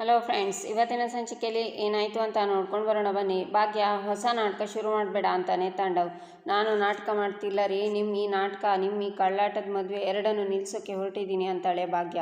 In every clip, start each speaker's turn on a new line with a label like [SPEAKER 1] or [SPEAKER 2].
[SPEAKER 1] Hello friends ಇವತ್ತಿನ ಸಂಚಿಕೆಯಲ್ಲಿ ಏನಾಯಿತು ಅಂತ ನೋಡ್ಕೊಂಡು ಬರೋಣ ಬನ್ನಿ. ಭಾಗ್ಯ, ಹೊಸ ನಾಟಕ ಶುರು ಮಾಡಬೇಡ ಅಂತಾನೆ ತಾಂಡವ್. ನಾನು ನಾಟಕ ಮಾಡ್ತಿಲ್ಲ ರೀ ನಿಮ್ಮ ಈ ನಾಟಕ ನಿಮ್ಮ ಈ ಕಳ್ಳಾಟದ ಮದುವೆ ಎರಡನ್ನು ನಿಲ್ಲಿಸೋಕ್ಕೆ ಹೊರಟಿದ್ದೀನಿ ಅಂತಾಳೆ ಭಾಗ್ಯ.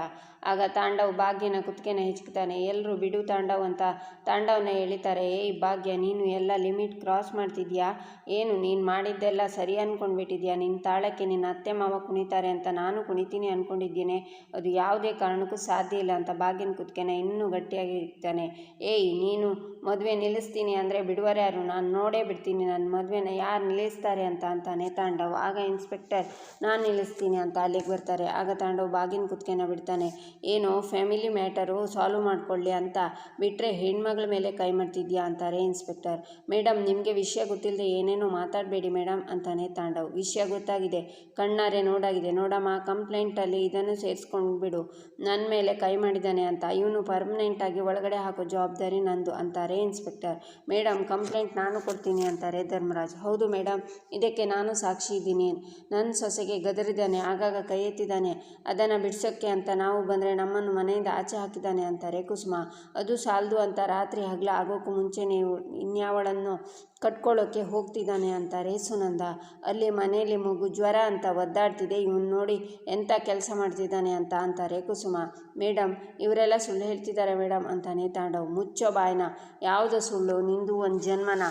[SPEAKER 1] ಆಗ ತಾಂಡವ್ ಭಾಗ್ಯನ ಕುತ್ತಿಗೆನ ಹೆಚ್ಕ್ತಾನೆ ಎಲ್ಲರೂ ಬಿಡು ತಾಂಡವ್ ಅಂತ ತಾಂಡವ್ನ ಎಳಿತಾರೆ, ಏಯ್ ಭಾಗ್ಯ, ನೀನು ಎಲ್ಲ ಲಿಮಿಟ್ ಕ್ರಾಸ್ ಮಾಡ್ತಿದ್ಯಾ? ಏನು, ನೀನು ಮಾಡಿದ್ದೆಲ್ಲ ಸರಿ ಅಂದ್ಕೊಂಡ್ಬಿಟ್ಟಿದ್ಯಾ ನಿನ್ನ ತಾಳಕ್ಕೆ ನಿನ್ನ ಅತ್ತೆ ಮಾವ ಕುಣಿತಾರೆ ಅಂತ ನಾನು ಕುಣಿತೀನಿ ಅಂದ್ಕೊಂಡಿದ್ದೀನಿ ಅದು ಯಾವುದೇ ಕಾರಣಕ್ಕೂ ಸಾಧ್ಯ ಇಲ್ಲ ಅಂತ ಭಾಗ್ಯನ ಕುತ್ತಿಗೆನ ಇನ್ನೂ ಗಟ್ಟಿಯಾಗಿ ಇಡ್ತಾನೆ. ಏಯ್, ನೀನು ಮದುವೆ ನಿಲ್ಲಿಸ್ತೀನಿ ಅಂದರೆ ಬಿಡುವರೆ ಯಾರು? ನಾನು ನೋಡೇ ಬಿಡ್ತೀನಿ. ನನ್ನ ಮದುವೆನ ಯಾರು ನಿಲ್ಲಿಸ್ತಾರೆ ಅಂತ ಅಂತಾನೆ ತಾಂಡವ್. ಆಗ ಇನ್ಸ್ಪೆಕ್ಟರ್, ನಾನು ನಿಲ್ಲಿಸ್ತೀನಿ ಅಂತ ಅಲ್ಲಿಗೆ ಬರ್ತಾರೆ. ಆಗ ತಾಂಡವ್ ಬಾಗಿನ ಕುತ್ತಿಗೆನ ಬಿಡ್ತಾನೆ. ಏನೋ ಫ್ಯಾಮಿಲಿ ಮ್ಯಾಟರು ಸಾಲ್ವ್ ಮಾಡ್ಕೊಳ್ಳಿ ಅಂತ ಬಿಟ್ಟರೆ ಹೆಣ್ಮಗಳ ಮೇಲೆ ಕೈ ಮಾಡ್ತಿದ್ಯಾ ಅಂತಾರೆ ಇನ್ಸ್ಪೆಕ್ಟರ್. ಮೇಡಮ್ ನಿಮಗೆ ವಿಷಯ ಗೊತ್ತಿಲ್ಲದೆ ಏನೇನೋ ಮಾತಾಡಬೇಡಿ ಮೇಡಮ್ ಅಂತಾನೆ ತಾಂಡವ್. ವಿಷಯ ಗೊತ್ತಾಗಿದೆ. ಕಣ್ಣಾರೆ ನೋಡಾಗಿದೆ. ನೋಡಮ್ಮ, ಕಂಪ್ಲೇಂಟಲ್ಲಿ ಇದನ್ನು ಸೇರಿಸ್ಕೊಂಡು ಬಿಡು. ನನ್ನ ಮೇಲೆ ಕೈ ಮಾಡಿದ್ದಾನೆ ಅಂತ. ಇವನು ಪರ್ಮನೆಂಟಾಗಿ ಒಳಗಡೆ ಹಾಕೋ ಜವಾಬ್ದಾರಿ ನಂದು ಅಂತಾರೆ ಇನ್ಸ್ಪೆಕ್ಟರ್ ಮೇಡಮ್ ಕಂಪ್ಲೇಂಟ್ ನಾನು ಕೊಡ್ತೀನಿ ಅಂತಾರೆ ಧರ್ಮರಾಜ್. ಹೌದು ಮೇಡಮ್ ಇದಕ್ಕೆ ನಾನು ಸಾಕ್ಷಿ ಇದ್ದೀನಿ. ನನ್ನ ಸೊಸೆಗೆ ಗದರಿದ್ದಾನೆ, ಆಗಾಗ ಕೈ ಎತ್ತಿದ್ದಾನೆ. ಅದನ್ನು ಬಿಡ್ಸೋಕ್ಕೆ ಅಂತ ನಾವು ಬಂದರೆ ನಮ್ಮನ್ನು ಮನೆಯಿಂದ ಆಚೆ ಹಾಕಿದ್ದಾನೆ ಅಂತಾರೆ ಕುಸುಮ. ಅದು ಸಾಲದು ಅಂತ ರಾತ್ರಿ ಹಗಲ ಆಗೋಕ್ಕೂ ಮುಂಚೆ ನೀವು ಇನ್ಯಾವಳನ್ನು ಕಟ್ಕೊಳ್ಳೋಕ್ಕೆ ಹೋಗ್ತಿದ್ದಾನೆ ಅಂತಾರೆ ಸುನಂದ. ಅಲ್ಲಿ ಮನೆಯಲ್ಲಿ ಮಗು ಜ್ವರ ಅಂತ ಒದ್ದಾಡ್ತಿದೆ, ಇವನು ನೋಡಿ ಎಂಥ ಕೆಲಸ ಮಾಡ್ತಿದ್ದಾನೆ ಅಂತ ಅಂತಾರೆ ಕುಸುಮ. ಮೇಡಮ್ ಇವರೆಲ್ಲ ಸುಳ್ಳು ಹೇಳ್ತಿದ್ದಾರೆ ಮೇಡಮ್ ಅಂತಾನೆ ತಾಂಡವ್. ಮುಚ್ಚೋ ಬಾಯ್ನ. ಯಾವುದೋ ಸುಳ್ಳು, ನಿಂದು ಒಂದು ಜನ್ಮನ.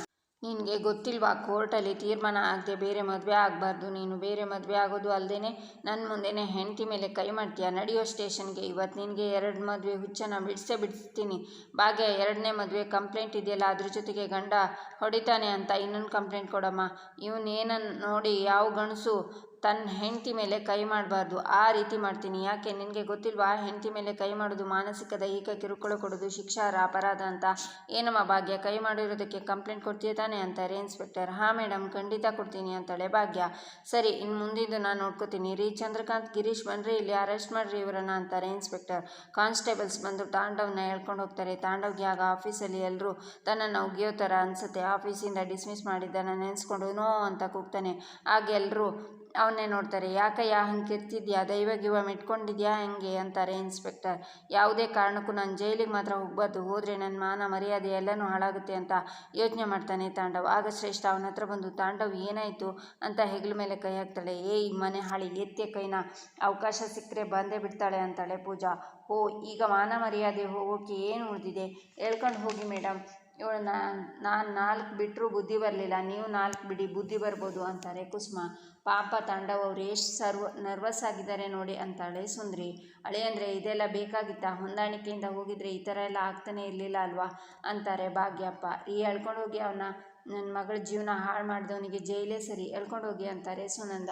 [SPEAKER 1] ನಿನಗೆ ಗೊತ್ತಿಲ್ವಾ? ಕೋರ್ಟಲ್ಲಿ ತೀರ್ಮಾನ ಆಗದೆ ಬೇರೆ ಮದುವೆ ಆಗಬಾರ್ದು. ನೀನು ಬೇರೆ ಮದುವೆ ಆಗೋದು ಅಲ್ಲದೇ ನನ್ನ ಮುಂದೆನೇ ಹೆಂಡತಿ ಮೇಲೆ ಕೈ ಮಾಡ್ತೀಯ? ನಡೆಯೋ ಸ್ಟೇಷನ್ಗೆ. ಇವತ್ತು ನಿನಗೆ ಎರಡು ಮದುವೆ ಹುಚ್ಚನ ಬಿಡಿಸೇ ಬಿಡಿಸ್ತೀನಿ. ಭಾಗ್ಯ, ಎರಡನೇ ಮದುವೆ ಕಂಪ್ಲೇಂಟ್ ಇದೆಯಲ್ಲ, ಅದ್ರ ಜೊತೆಗೆ ಗಂಡ ಹೊಡಿತಾನೆ ಅಂತ ಇನ್ನೊಂದು ಕಂಪ್ಲೇಂಟ್ ಕೊಡಮ್ಮ. ಇವನೇನನ್ನು ನೋಡಿ ಯಾವ ಗಂಡಸು ತನ್ನ ಹೆಂಡತಿ ಮೇಲೆ ಕೈ ಮಾಡಬಾರ್ದು. ಆ ರೀತಿ ಮಾಡ್ತೀನಿ. ಯಾಕೆ? ನಿನಗೆ ಗೊತ್ತಿಲ್ವಾ? ಹೆಂಡತಿ ಮೇಲೆ ಕೈ ಮಾಡೋದು ಮಾನಸಿಕ ದೈಹಿಕ ಕಿರುಕುಳ ಕೊಡೋದು ಶಿಕ್ಷಾರ ಅಪರಾಧ ಅಂತ. ಏನಮ್ಮ ಭಾಗ್ಯ? ಕೈ ಮಾಡಿರೋದಕ್ಕೆ ಕಂಪ್ಲೇಂಟ್ ಕೊಡ್ತೀಯ ತಾನೆ ಅಂತಾರೆ ಇನ್ಸ್ಪೆಕ್ಟರ್. ಹಾಂ ಮೇಡಮ್ ಖಂಡಿತ ಕೊಡ್ತೀನಿ ಅಂತಾಳೆ ಭಾಗ್ಯ. ಸರಿ, ಇನ್ನು ಮುಂದಿದ್ದು ನಾನು ನೋಡ್ಕೋತೀನಿ. ರೀ ಚಂದ್ರಕಾಂತ್ ಗಿರೀಶ್ ಬನ್ರಿ ಇಲ್ಲಿ ಅರೆಸ್ಟ್ ಮಾಡ್ರಿ ಇವರನ್ನ ಅಂತಾರೆ ಇನ್ಸ್ಪೆಕ್ಟರ್. ಕಾನ್ಸ್ಟೇಬಲ್ಸ್ ಬಂದು ತಾಂಡವ್ನ ಹೇಳ್ಕೊಂಡು ಹೋಗ್ತಾರೆ. ತಾಂಡವ್ಗೆ ಆಗ ಆಫೀಸಲ್ಲಿ ಎಲ್ಲರೂ ತನ್ನನ್ನು ಉಗಿಯೋ ಥರ ಅನಿಸುತ್ತೆ. ಆಫೀಸಿಂದ ಡಿಸ್ಮಿಸ್ ಮಾಡಿದ್ದನ್ನು ನೆನೆಸ್ಕೊಂಡು ನೋ ಅಂತ ಕೂಗ್ತಾನೆ. ಆಗ ಎಲ್ಲರೂ ಅವನ್ನೇ ನೋಡ್ತಾರೆ. ಯಾಕಯ್ಯ ಹಂಗೆ ಕೆತ್ತಿದ್ಯಾ? ದೈವ ಗಿವ ಮೆಟ್ಕೊಂಡಿದ್ಯಾ ಹೆಂಗೆ? ಅಂತಾರೆ ಇನ್ಸ್ಪೆಕ್ಟರ್. ಯಾವುದೇ ಕಾರಣಕ್ಕೂ ನಾನು ಜೈಲಿಗೆ ಮಾತ್ರ ಹೋಗ್ಬಾರ್ದು. ಹೋದರೆ ನನ್ನ ಮಾನ ಮರ್ಯಾದೆ ಎಲ್ಲನೂ ಹಾಳಾಗುತ್ತೆ ಅಂತ ಯೋಚನೆ ಮಾಡ್ತಾನೆ ತಾಂಡವ್. ಆಗ ಶ್ರೇಷ್ಠ ಅವನ ಹತ್ರ ಬಂದು, ತಾಂಡವ್, ಏನಾಯಿತು? ಅಂತ ಹೆಗಲ ಮೇಲೆ ಕೈ ಹಾಕ್ತಾಳೆ. ಏಯ್ ಮನೆ ಹಾಳಿ, ಎತ್ತೆ ಕೈನ ಅವಕಾಶ ಸಿಕ್ಕರೆ ಬಂದೇ ಬಿಡ್ತಾಳೆ ಅಂತಾಳೆ ಪೂಜಾ. ಓ ಈಗ ಮಾನ ಮರ್ಯಾದೆ ಹೋಗೋಕೆ ಏನು ಉಳಿದಿದೆ? ಹೇಳ್ಕೊಂಡು ಹೋಗಿ ಮೇಡಮ್ ಇವಳನ್ನ ನಾನು ನಾಲ್ಕು ಬಿಟ್ಟರೂ ಬುದ್ಧಿ ಬರಲಿಲ್ಲ. ನೀವು ನಾಲ್ಕು ಬಿಡಿ ಬುದ್ಧಿ ಬರ್ಬೋದು ಅಂತಾರೆ. ಕುಸುಮ, ಪಾಪ ತಾಂಡವ್ ಅವ್ರು ಎಷ್ಟು ಸರ್ವ ನರ್ವಸ್ ಆಗಿದ್ದಾರೆ ನೋಡಿ ಅಂತಾಳೆ ಸುಂದ್ರಿ. ಅಂದರೆ ಇದೆಲ್ಲ ಬೇಕಾಗಿತ್ತಾ? ಹೊಂದಾಣಿಕೆಯಿಂದ ಹೋಗಿದ್ರೆ ಈ ಥರ ಎಲ್ಲ ಆಗ್ತಾನೆ ಇರಲಿಲ್ಲ ಅಲ್ವಾ? ಅಂತಾರೆ ಭಾಗ್ಯಪ್ಪ. ಈ ಹೋಗಿ ಅವನ್ನ ನನ್ನ ಮಗಳ ಜೀವನ ಹಾಳು ಮಾಡಿದವನಿಗೆ ಜೈಲೇ ಸರಿ. ಎಳ್ಕೊಂಡು ಹೋಗಿ ಅಂತಾರೆ ಸುನಂದ.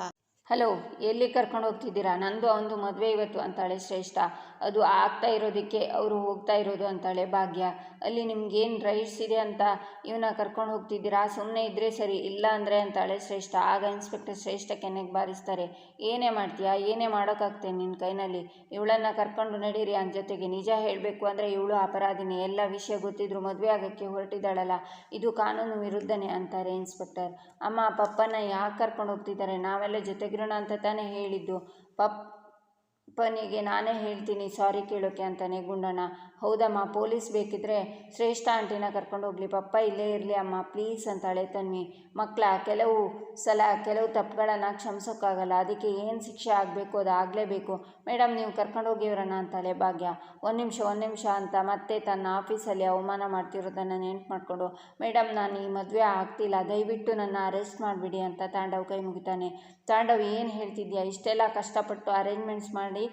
[SPEAKER 1] ಹಲೋ, ಎಲ್ಲಿ ಕರ್ಕೊಂಡು ಹೋಗ್ತಿದ್ದೀರಾ? ನಂದು ಅವನದು ಮದುವೆ ಇವತ್ತು ಅಂತಾಳೆ ಶ್ರೇಷ್ಠ. ಅದು ಆಗ್ತಾ ಇರೋದಕ್ಕೆ ಅವರು ಹೋಗ್ತಾ ಇರೋದು ಅಂತಾಳೆ ಭಾಗ್ಯ. ಅಲ್ಲಿ ನಿಮ್ಗೇನು ರೈಟ್ಸ್ ಇದೆ ಅಂತ ಇವನ್ನ ಕರ್ಕೊಂಡು ಹೋಗ್ತಿದ್ದೀರಾ? ಸುಮ್ಮನೆ ಇದ್ದರೆ ಸರಿ, ಇಲ್ಲ ಅಂದರೆ ಅಂತಾಳೆ ಶ್ರೇಷ್ಠ. ಆಗ ಇನ್ಸ್ಪೆಕ್ಟರ್ ಶ್ರೇಷ್ಠ ಕೆನೆಗೆ ಬಾರಿಸ್ತಾರೆ ಏನೇ ಮಾಡ್ತೀಯಾ? ಏನೇ ಮಾಡೋಕ್ಕಾಗ್ತೇನೆ ನಿನ್ನ ಕೈನಲ್ಲಿ? ಇವಳನ್ನು ಕರ್ಕೊಂಡು ನಡೀರಿ ಅವನ ಜೊತೆಗೆ. ನಿಜ ಹೇಳಬೇಕು ಅಂದರೆ ಇವಳು ಅಪರಾಧಿನೇ. ಎಲ್ಲ ವಿಷಯ ಗೊತ್ತಿದ್ರು ಮದುವೆ ಆಗೋಕ್ಕೆ ಹೊರಟಿದ್ದಾಳಲ್ಲ. ಇದು ಕಾನೂನು ವಿರುದ್ಧನೇ ಅಂತಾರೆ ಇನ್ಸ್ಪೆಕ್ಟರ್. ಅಮ್ಮ, ಪಪ್ಪನ ಯಾಕೆ ಕರ್ಕೊಂಡು ಹೋಗ್ತಿದ್ದಾರೆ? ನಾವೆಲ್ಲ ಜೊತೆಗಿರೋಣ ಅಂತ ತಾನೇ ಹೇಳಿದ್ದು. ಪಪ್ಪನಿಗೆ ನಾನೇ ಹೇಳ್ತೀನಿ ಸಾರಿ ಕೇಳೋಕೆ ಅಂತಾನೆ ಗುಂಡಣ್ಣ ಹೌದಮ್ಮ, ಪೊಲೀಸ್ ಬೇಕಿದ್ರೆ ಶ್ರೇಷ್ಠ ಆಂಟಿನ ಕರ್ಕೊಂಡು ಹೋಗ್ಲಿ. ಪಪ್ಪ, ಇಲ್ಲೇ ಇರಲಿ ಅಮ್ಮ, ಪ್ಲೀಸ್ ಅಂತಾಳೆ ತನ್ವಿ ಮಕ್ಕಳ ಕೆಲವು ಸಲ ಕೆಲವು ತಪ್ಪುಗಳನ್ನು ಕ್ಷಮಿಸೋಕ್ಕಾಗಲ್ಲ. ಅದಕ್ಕೆ ಏನು ಶಿಕ್ಷೆ ಆಗಬೇಕು, ಅದು ಆಗಲೇಬೇಕು. ಮೇಡಮ್ ನೀವು ಕರ್ಕೊಂಡು ಹೋಗಿವ್ರಣ್ಣ ಅಂತಾಳೆ ಭಾಗ್ಯ. ಒಂದು ನಿಮಿಷ ಒಂದು ನಿಮಿಷ ಅಂತ ಮತ್ತೆ ತನ್ನ ಆಫೀಸಲ್ಲಿ ಅವಮಾನ ಮಾಡ್ತಿರೋದನ್ನು ನೆನ್ಪು ಮಾಡಿಕೊಂಡು ಮೇಡಮ್ ನಾನು ಈ ಮದುವೆ ಆಗ್ತಿಲ್ಲ. ದಯವಿಟ್ಟು ನನ್ನ ಅರೆಸ್ಟ್ ಮಾಡಿಬಿಡಿ ಅಂತ ತಾಂಡವ್ ಕೈ ಮುಗಿತಾನೆ. ತಾಂಡವ್ ಏನು ಹೇಳ್ತಿದ್ಯಾ? ಇಷ್ಟೆಲ್ಲ ಕಷ್ಟಪಟ್ಟು ಅರೇಂಜ್ಮೆಂಟ್ಸ್ ಮಾಡಿ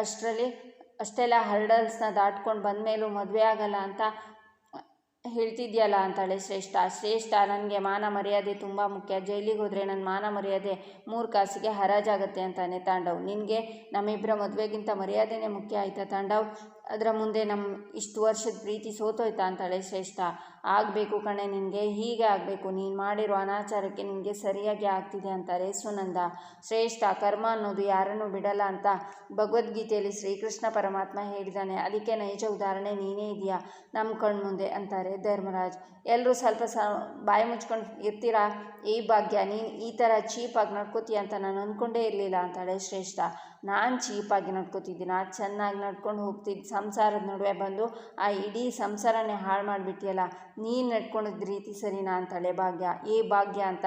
[SPEAKER 1] ಅಷ್ಟರಲ್ಲಿ ಅಷ್ಟೆಲ್ಲ ಹರ್ಡಲ್ಸ್ನ ದಾಟ್ಕೊಂಡು ಬಂದಮೇಲೂ ಮದುವೆ ಆಗಲ್ಲ ಅಂತ ಹೇಳ್ತಿದ್ಯಲ್ಲ ಅಂತಾಳೆ ಶ್ರೇಷ್ಠ. ಶ್ರೇಷ್ಠ ನನಗೆ ಮಾನ ಮರ್ಯಾದೆ ತುಂಬ ಮುಖ್ಯ. ಜೈಲಿಗೆ ಹೋದರೆ ನನ್ನ ಮಾನ ಮರ್ಯಾದೆ ಮೂರು ಕಾಸಿಗೆ ಹರಾಜಾಗುತ್ತೆ ಅಂತಾನೆ ತಾಂಡವ್. ನಿನಗೆ ನಮ್ಮಿಬ್ಬರ ಮದುವೆಗಿಂತ ಮರ್ಯಾದೆನೇ ಮುಖ್ಯ ಆಯಿತಾ ತಾಂಡವ್? ಅದರ ಮುಂದೆ ನಮ್ಮ ಇಷ್ಟು ವರ್ಷದ ಪ್ರೀತಿ ಸೋತೋಯ್ತಾ ಅಂತಾಳೆ ಶ್ರೇಷ್ಠ. ಆಗಬೇಕು ಕಣೆ ನಿನಗೆ, ಹೀಗೆ ಆಗಬೇಕು. ನೀನು ಮಾಡಿರೋ ಅನಾಚಾರಕ್ಕೆ ನಿನಗೆ ಸರಿಯಾಗಿ ಆಗ್ತಿದೆ ಅಂತಾರೆ ಸುನಂದ. ಶ್ರೇಷ್ಠ, ಕರ್ಮ ಅನ್ನೋದು ಯಾರನ್ನು ಬಿಡಲ್ಲ ಅಂತ ಭಗವದ್ಗೀತೆಯಲ್ಲಿ ಶ್ರೀಕೃಷ್ಣ ಪರಮಾತ್ಮ ಹೇಳಿದ್ದಾನೆ. ಅದಕ್ಕೆ ನೈಜ ಉದಾಹರಣೆ ನೀನೇ ಇದೆಯಾ? ನಮ್ಮ ಕಣ್ಮುಂದೆ ಅಂತಾರೆ ಧರ್ಮರಾಜ್. ಎಲ್ಲರೂ ಸ್ವಲ್ಪ ಸ, ಬಾಯಿ ಮುಚ್ಕೊಂಡು ಇರ್ತೀರಾ? ಈ ಭಾಗ್ಯ, ನೀನು ಈ ಥರ ಚೀಪಾಗಿ ನಡ್ಕೋತೀಯ ಅಂತ ನಾನು ಅಂದ್ಕೊಂಡೇ ಇರಲಿಲ್ಲ ಅಂತಾಳೆ ಶ್ರೇಷ್ಠ. ನಾನು ಚೀಪಾಗಿ ನಡ್ಕೋತಿದ್ದೀನ, ಚೆನ್ನಾಗಿ ನಡ್ಕೊಂಡು ಹೋಗ್ತಿದ್ದು ಸಂಸಾರದ ನಡುವೆ ಬಂದು ಆ ಇಡೀ ಸಂಸಾರನೇ ಹಾಳು ಮಾಡಿಬಿಟ್ಟಿಯಲ್ಲ ನೀನು ನಡ್ಕೊಂಡಿದ್ದ ರೀತಿ ಸರಿನಾ ಅಂತಾಳೆ ಭಾಗ್ಯ ಏ ಭಾಗ್ಯ ಅಂತ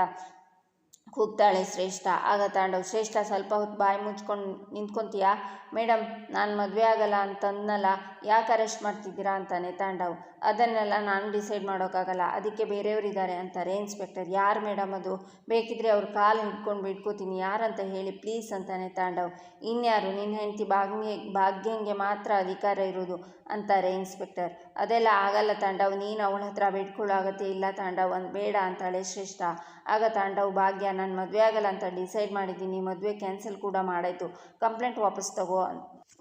[SPEAKER 1] ಕೂಗ್ತಾಳೆ ಶ್ರೇಷ್ಠ. ಆಗ ತಾಂಡವ್, ಶ್ರೇಷ್ಠ ಸ್ವಲ್ಪ ಹೊತ್ತು ಬಾಯಿ ಮುಚ್ಕೊಂಡು ನಿಂತ್ಕೊಂತೀಯಾ? ಮೇಡಮ್ ನಾನು ಮದುವೆ ಆಗಲ್ಲ ಅಂತನ್ನಲ್ಲ ಯಾಕೆ ಅರೆಸ್ಟ್ ಮಾಡ್ತಿದ್ದೀರಾ ಅಂತಾನೆ ತಾಂಡವ್. ಅದನ್ನೆಲ್ಲ ನಾನು ಡಿಸೈಡ್ ಮಾಡೋಕ್ಕಾಗಲ್ಲ. ಅದಕ್ಕೆ ಬೇರೆಯವರಿದ್ದಾರೆ ಅಂತಾರೆ. ಇನ್ಸ್ಪೆಕ್ಟರ್ ಯಾರು ಮೇಡಮ್ ಅದು? ಬೇಕಿದ್ದರೆ ಅವ್ರ ಕಾಲು ಹಿಡ್ಕೊಂಡು ಬಿಟ್ಕೋತೀನಿ. ಯಾರಂತ ಹೇಳಿ ಪ್ಲೀಸ್ ಅಂತಾನೆ ತಾಂಡವ್. ಇನ್ಯಾರು? ನಿನ್ನ ಹೆಂಡತಿ ಭಾಗ್ಯ ಭಾಗ್ಯಂಗೆ ಮಾತ್ರ ಅಧಿಕಾರ ಇರೋದು ಅಂತಾರೆ ಇನ್ಸ್ಪೆಕ್ಟರ್ ಅದೆಲ್ಲ ಆಗಲ್ಲ ತಾಂಡವ್. ನೀನು ಅವಳ ಹತ್ರ ಬಿಟ್ಕೊಳ್ಳೋ ಇಲ್ಲ ತಾಂಡವ್ ಒಂದು ಬೇಡ ಅಂತಾಳೆ ಶ್ರೇಷ್ಠ. ಆಗ ತಾಂಡವ್, ಭಾಗ್ಯ, ನಾನು ಮದುವೆ ಆಗಲ್ಲ ಅಂತ ಡಿಸೈಡ್ ಮಾಡಿದ್ದೀನಿ. ಮದುವೆ ಕ್ಯಾನ್ಸಲ್ ಕೂಡ ಮಾಡಾಯಿತು. ಕಂಪ್ಲೇಂಟ್ ವಾಪಸ್ ತಗೋ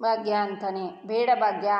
[SPEAKER 1] ಭಾಗ್ಯ ಅಂತಾನೆ. ಬೇಡ ಭಾಗ್ಯ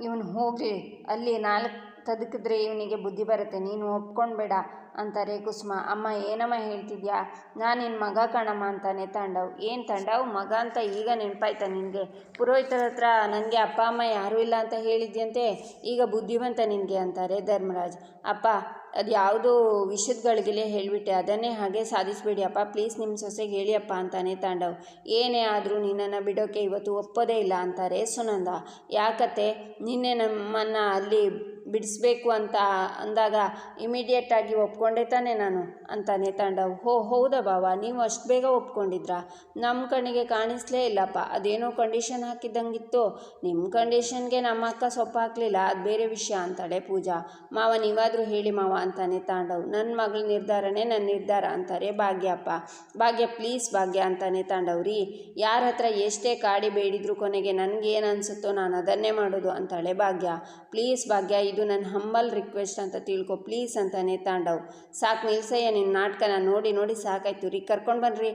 [SPEAKER 1] ಇವನು ಹೋಗಲಿ, ಅಲ್ಲಿ ನಾಲ್ಕು ತದಕಿದ್ರೆ ಇವನಿಗೆ ಬುದ್ಧಿ ಬರುತ್ತೆ, ನೀನು ಒಪ್ಕೊಂಡ್ಬೇಡ ಅಂತಾರೆ ಕುಸುಮ. ಅಮ್ಮ, ಏನಮ್ಮ ಹೇಳ್ತಿದ್ಯಾ? ನಾನು ನಿನ್ನ ಮಗ ಕಣಮ್ಮ ಅಂತಾನೆ ತಾಂಡವ್. ಏನು ತಾಂಡವ್? ಮಗ ಅಂತ ಈಗ ನೆನಪಾಯ್ತಾ ನಿನಗೆ? ಪುರೋಹಿತರ ಹತ್ರ ನನಗೆ ಅಪ್ಪ, ಅಮ್ಮ ಯಾರೂ ಇಲ್ಲ ಅಂತ ಹೇಳಿದ್ಯಂತೆ, ಈಗ ಬುದ್ಧಿವಂತ ನಿನಗೆ ಅಂತಾರೆ ಧರ್ಮರಾಜ್. ಅಪ್ಪ ಅದು ಯಾವುದೋ ವಿಷದಗಳಿಗೆಲ್ಲ ಹೇಳಿಬಿಟ್ಟೆ, ಅದನ್ನೇ ಹಾಗೆ ಸಾಧಿಸ್ಬಿಡಿಯಪ್ಪ ಪ್ಲೀಸ್ ನಿಮ್ಮ ಸೊಸೆಗೆ ಹೇಳಿ ಅಪ್ಪ ಅಂತಾನೆ ತಾಂಡವ್. ಏನೇ ಆದರೂ ನಿನ್ನನ್ನು ಬಿಡೋಕ್ಕೆ ಇವತ್ತು ಒಪ್ಪೋದೇ ಇಲ್ಲ ಅಂತಾರೆ ಸುನಂದ. ಯಾಕತ್ತೆ? ನಿನ್ನೆ ನಮ್ಮನ್ನು ಅಲ್ಲಿ ಬಿಡಿಸ್ಬೇಕು ಅಂತ ಅಂದಾಗ ಇಮಿಡಿಯೇಟಾಗಿ ಒಪ್ಕೊಂಡೆ ತಾನೇ ನಾನು ಅಂತಾನೆ ತಾಂಡವ್. ಹೋ, ಹೌದಾ ಬಾವ? ನೀವು ಅಷ್ಟು ಬೇಗ ಒಪ್ಕೊಂಡಿದ್ರಾ? ನಮ್ಮ ಕಣ್ಣಿಗೆ ಕಾಣಿಸ್ಲೇ ಇಲ್ಲಪ್ಪ. ಅದೇನೋ ಕಂಡೀಷನ್ ಹಾಕಿದ್ದಂಗಿತ್ತು. ನಿಮ್ಮ ಕಂಡೀಷನ್ಗೆ ನಮ್ಮ ಅಕ್ಕ ಸೊಪ್ಪು ಹಾಕಲಿಲ್ಲ. ಅದು ಬೇರೆ ವಿಷಯ ಅಂತಾಳೆ ಪೂಜಾ. ಮಾವ, ನೀವಾದರೂ ಹೇಳಿ ಮಾವ ಅಂತಾನೆ ತಾಂಡವ್. ನನ್ನ ಮಗಳ ನಿರ್ಧಾರನೇ ನನ್ನ ನಿರ್ಧಾರ ಅಂತಾರೆ ಭಾಗ್ಯಪ್ಪ. ಭಾಗ್ಯ ಪ್ಲೀಸ್ ಭಾಗ್ಯ ಅಂತಾನೆ ತಾಂಡವ್ರಿ ಯಾರ ಹತ್ರ ಎಷ್ಟೇ ಕಾಡಿ ಬೇಡಿದ್ರು ಕೊನೆಗೆ ನನಗೇನು ಅನಿಸುತ್ತೋ ನಾನು ಅದನ್ನೇ ಮಾಡೋದು ಅಂತಾಳೆ ಭಾಗ್ಯ. ಪ್ಲೀಸ್ ಭಾಗ್ಯ ಇದು ನನ್ನ ಹಂಬಲ್ ರಿಕ್ವೆಸ್ಟ್ ಅಂತ ತಿಳ್ಕೊ ಪ್ಲೀಸ್ ಅಂತಾನೆ ತಾಂಡವ್ ಸಾಕು ನಿಲ್ಸಯ್ಯ ನಿನ್ನ ನಾಟಕನ ನೋಡಿ ನೋಡಿ ಸಾಕಾಯ್ತು. ರೀ, ಕರ್ಕೊಂಡು ಬನ್ನಿರಿ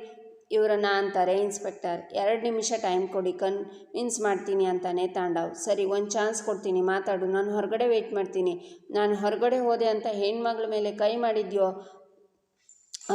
[SPEAKER 1] ಇವರನ್ನ ಅಂತಾರೆ ಇನ್ಸ್ಪೆಕ್ಟರ್ ಎರಡು ನಿಮಿಷ ಟೈಮ್ ಕೊಡಿ ಕನ್ವಿನ್ಸ್ ಮಾಡ್ತೀನಿ ಅಂತಾನೆ ತಾಂಡವ್ ಸರಿ, ಒಂದು ಚಾನ್ಸ್ ಕೊಡ್ತೀನಿ, ಮಾತಾಡು. ನಾನು ಹೊರಗಡೆ ವೆಯ್ಟ್ ಮಾಡ್ತೀನಿ. ನಾನು ಹೊರಗಡೆ ಹೋದೆ ಅಂತ ಹೆಣ್ಮಗಳ ಮೇಲೆ ಕೈ ಮಾಡಿದ್ಯೋ?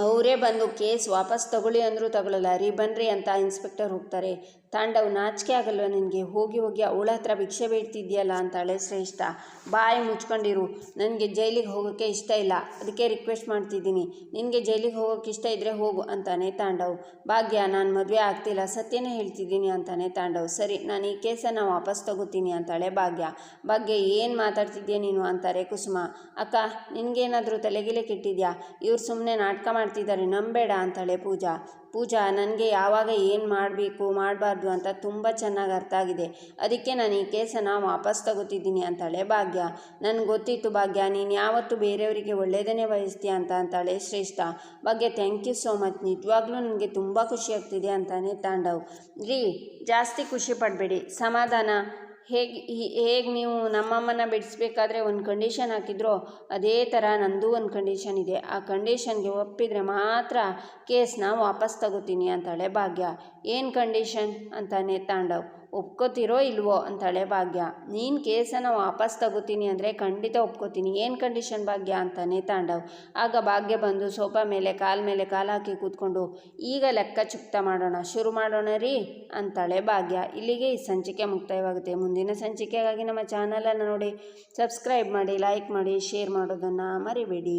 [SPEAKER 1] ಅವರೇ ಬಂದು ಕೇಸ್ ವಾಪಸ್ ತಗೊಳ್ಳಿ ಅಂದರೂ ತಗೊಳ್ಳಲ್ಲ ರೀ ಬನ್ನಿರಿ ಅಂತ ಇನ್ಸ್ಪೆಕ್ಟರ್ ಹೋಗ್ತಾರೆ. ತಾಂಡವ್ ನಾಚಿಕೆ ಆಗಲ್ವ ನಿನಗೆ? ಹೋಗಿ ಹೋಗಿ ಅವಳ ಹತ್ರ ಭಿಕ್ಷೆ ಬೇಡ್ತಿದ್ಯಲ್ಲ ಅಂತಾಳೆ ಶ್ರೇಷ್ಠ. ಬಾಯಿ ಮುಚ್ಕೊಂಡಿರು. ನನಗೆ ಜೈಲಿಗೆ ಹೋಗೋಕ್ಕೆ ಇಷ್ಟ ಇಲ್ಲ. ಅದಕ್ಕೆ ರಿಕ್ವೆಸ್ಟ್ ಮಾಡ್ತಿದ್ದೀನಿ. ನಿನಗೆ ಜೈಲಿಗೆ ಹೋಗೋಕ್ಕೆ ಇಷ್ಟ ಇದ್ದರೆ ಹೋಗು ಅಂತಾನೆ ತಾಂಡವ್. ಭಾಗ್ಯ, ನಾನು ಮದುವೆ ಆಗ್ತಿಲ್ಲ. ಸತ್ಯನೇ ಹೇಳ್ತಿದ್ದೀನಿ ಅಂತಾನೆ ತಾಂಡವ್. ಸರಿ, ನಾನು ಈ ಕೇಸನ್ನು ವಾಪಸ್ ತಗೋತೀನಿ ಅಂತಾಳೆ ಭಾಗ್ಯ. ಭಾಗ್ಯ, ಏನು ಮಾತಾಡ್ತಿದ್ಯಾ ನೀನು ಅಂತಾರೆ ಕುಸುಮ. ಅಕ್ಕ, ನಿನಗೇನಾದರೂ ತಲೆಗಿಲೆ ಕೆಟ್ಟಿದ್ಯಾ? ಇವ್ರು ಸುಮ್ಮನೆ ನಾಟಕ ಮಾಡ್ತಿದ್ದಾರೆ ನಂಬೇಡ ಅಂತಾಳೆ ಪೂಜಾ. ಪೂಜಾ, ನನಗೆ ಯಾವಾಗ ಏನು ಮಾಡಬೇಕು, ಮಾಡಬಾರ್ದು ಅಂತ ತುಂಬ ಚೆನ್ನಾಗಿ ಅರ್ಥ ಆಗಿದೆ. ಅದಕ್ಕೆ ನಾನು ಈ ಕೇಸನ್ನು ವಾಪಸ್ ತಗೋತಿದ್ದೀನಿ ಅಂತಾಳೆ ಭಾಗ್ಯ. ನನಗೆ ಗೊತ್ತಿತ್ತು ಭಾಗ್ಯ, ನೀನು ಯಾವತ್ತೂ ಬೇರೆಯವರಿಗೆ ಒಳ್ಳೆಯದನ್ನೇ ಬಯಸ್ತೀಯ ಅಂತ ಅಂತಾಳೆ ಶ್ರೇಷ್ಠ. ಭಾಗ್ಯ ಥ್ಯಾಂಕ್ ಯು ಸೋ ಮಚ್ ನಿಜವಾಗ್ಲೂ ನನಗೆ ತುಂಬ ಖುಷಿ ಆಗ್ತಿದೆ ಅಂತಾನೆ ತಾಂಡವ್. ರೀ, ಜಾಸ್ತಿ ಖುಷಿ ಪಡಬೇಡಿ. ಸಮಾಧಾನ. ಹೇಗೆ ಹೇಗೆ ನೀವು ನಮ್ಮಮ್ಮನ ಬಿಡಿಸ್ಬೇಕಾದ್ರೆ ಒಂದು ಕಂಡೀಷನ್ ಹಾಕಿದ್ರೋ ಅದೇ ಥರ ನಂದು ಒಂದು ಕಂಡೀಷನ್ ಇದೆ. ಆ ಕಂಡೀಷನ್ಗೆ ಒಪ್ಪಿದರೆ ಮಾತ್ರ ಕೇಸ್ನ ವಾಪಸ್ ತಗೋತೀನಿ ಅಂತಾಳೆ ಭಾಗ್ಯ. ಏನು ಕಂಡೀಷನ್ ಅಂತಾನೆ ತಾಂಡವ್. ಒಪ್ಕೋತಿರೋ ಇಲ್ವೋ ಅಂತಾಳೆ ಭಾಗ್ಯ. ನೀನು ಕೇಸನ್ನು ವಾಪಸ್ ತಗೋತೀನಿ ಅಂದರೆ ಖಂಡಿತ ಒಪ್ಕೋತೀನಿ. ಏನು ಕಂಡೀಷನ್ ಭಾಗ್ಯ ಅಂತಾನೆ ತಾಂಡವ್. ಆಗ ಭಾಗ್ಯ ಬಂದು ಸೋಫಾ ಮೇಲೆ ಕಾಲ್ ಮೇಲೆ ಕಾಲು ಹಾಕಿ ಕೂತ್ಕೊಂಡು, ಈಗ ಲೆಕ್ಕ ಚುಕ್ತ ಮಾಡೋಣ. ಶುರು ಮಾಡೋಣ ರೀ ಅಂತಾಳೆ ಭಾಗ್ಯ. ಇಲ್ಲಿಗೆ ಈ ಸಂಚಿಕೆ ಮುಕ್ತಾಯವಾಗುತ್ತೆ. ಮುಂದಿನ ಸಂಚಿಕೆಗಾಗಿ ನಮ್ಮ ಚಾನಲನ್ನು ನೋಡಿ. ಸಬ್ಸ್ಕ್ರೈಬ್ ಮಾಡಿ, ಲೈಕ್ ಮಾಡಿ, ಶೇರ್ ಮಾಡೋದನ್ನು ಮರಿಬೇಡಿ.